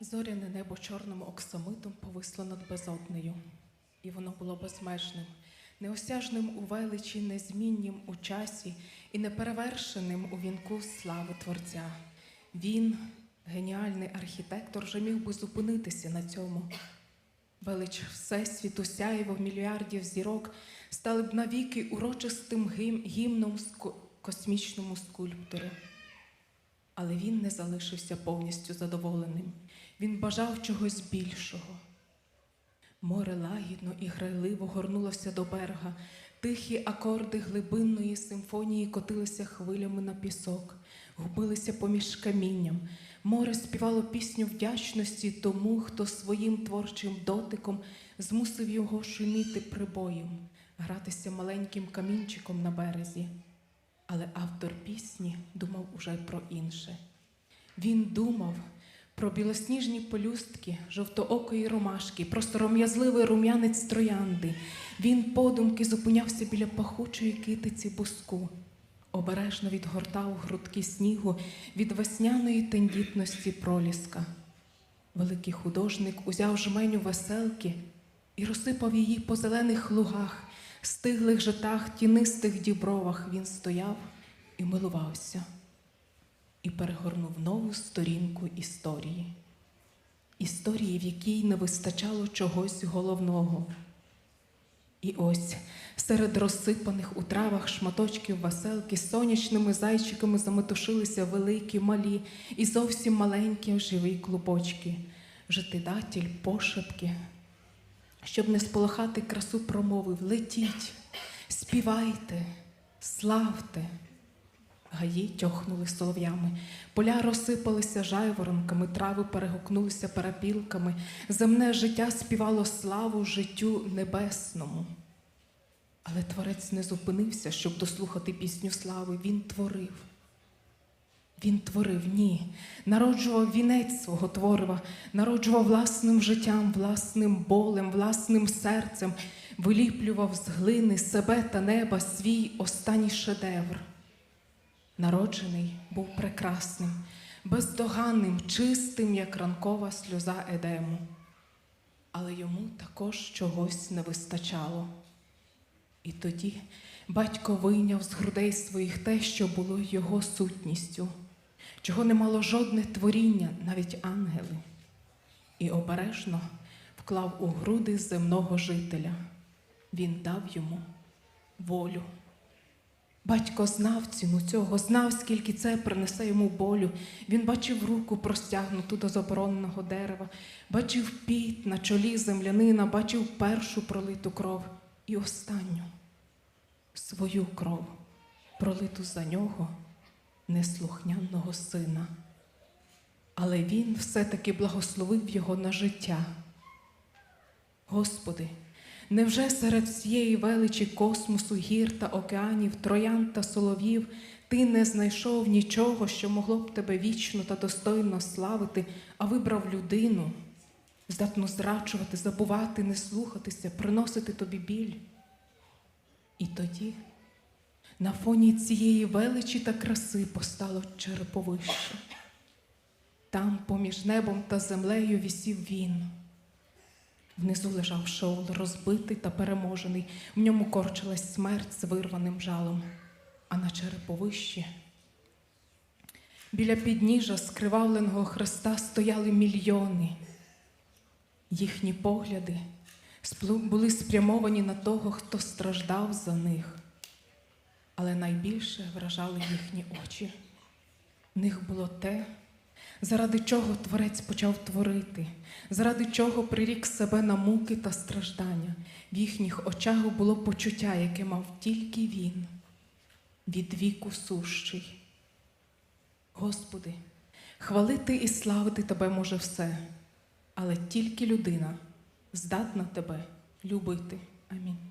Зоряне небо чорним оксамитом повисло над безоднею, і воно було безмежним, неосяжним у величі, незміннім у часі і неперевершеним у вінку слави Творця. Він, геніальний архітектор, вже міг би зупинитися на цьому. Велич Всесвіту, сяєво мільярдів зірок стали б навіки урочистим гім- гімном космічному скульптору. Але він не залишився повністю задоволеним. Він бажав чогось більшого. Море лагідно і грайливо горнулося до берега. Тихі акорди глибинної симфонії котилися хвилями на пісок, губилися поміж камінням. Море співало пісню вдячності тому, хто своїм творчим дотиком змусив його шуміти прибоєм, гратися маленьким камінчиком на березі. Але автор пісні думав уже про інше. Він думав про білосніжні пелюстки жовтоокої ромашки, про сором'язливий рум'янець троянди. Він подумки зупинявся біля пахучої китиці буску, обережно відгортав грудки снігу від весняної тендітності проліска. Великий художник узяв жменю веселки і розсипав її по зелених лугах, стиглих житах, тінистих дібровах він стояв і милувався, і перегорнув нову сторінку історії. Історії, в якій не вистачало чогось головного. І ось серед розсипаних у травах шматочків веселки сонячними зайчиками заметушилися великі, малі і зовсім маленькі живі клубочки, житидатель, пошепки. Щоб не сполохати красу промовив летіть, співайте, славте. Гаї тьохнули солов'ями, поля розсипалися жайворонками, трави перегукнулися перепілками, земне життя співало славу життю небесному. Але творець не зупинився, щоб дослухати пісню слави. Він творив. Він творив, ні, народжував вінець свого творива, народжував власним життям, власним болем, власним серцем, виліплював з глини себе та неба свій останній шедевр. Народжений був прекрасним, бездоганним, чистим, як ранкова сльоза Едему. Але йому також чогось не вистачало. І тоді батько вийняв з грудей своїх те, що було його сутністю, чого не мало жодне творіння, навіть ангели, і обережно вклав у груди земного жителя. Він дав йому волю. Батько знав ціну цього, знав, скільки це принесе йому болю. Він бачив руку простягнуту до забороненого дерева, бачив піт на чолі землянина, бачив першу пролиту кров і останню свою кров, пролиту за нього, неслухняного сина. Але він все-таки благословив його на життя. Господи, невже серед всієї величі космосу, гір та океанів, троян та солов'їв ти не знайшов нічого, що могло б тебе вічно та достойно славити, а вибрав людину, здатну зрачувати, забувати, не слухатися, приносити тобі біль? І тоді на фоні цієї величі та краси постало череповище. Там, поміж небом та землею, вісів він. Внизу лежав Шоул, розбитий та переможений. В ньому корчилась смерть з вирваним жалом, а на череповищі. Біля підніжжя скривавленого Христа стояли мільйони. Їхні погляди були спрямовані на того, хто страждав за них. Але найбільше вражали їхні очі. В них було те, заради чого Творець почав творити, заради чого прирік себе на муки та страждання. В їхніх очах було почуття, яке мав тільки він, від віку сущий. Господи, хвалити і славити Тебе може все, але тільки людина здатна Тебе любити. Амінь.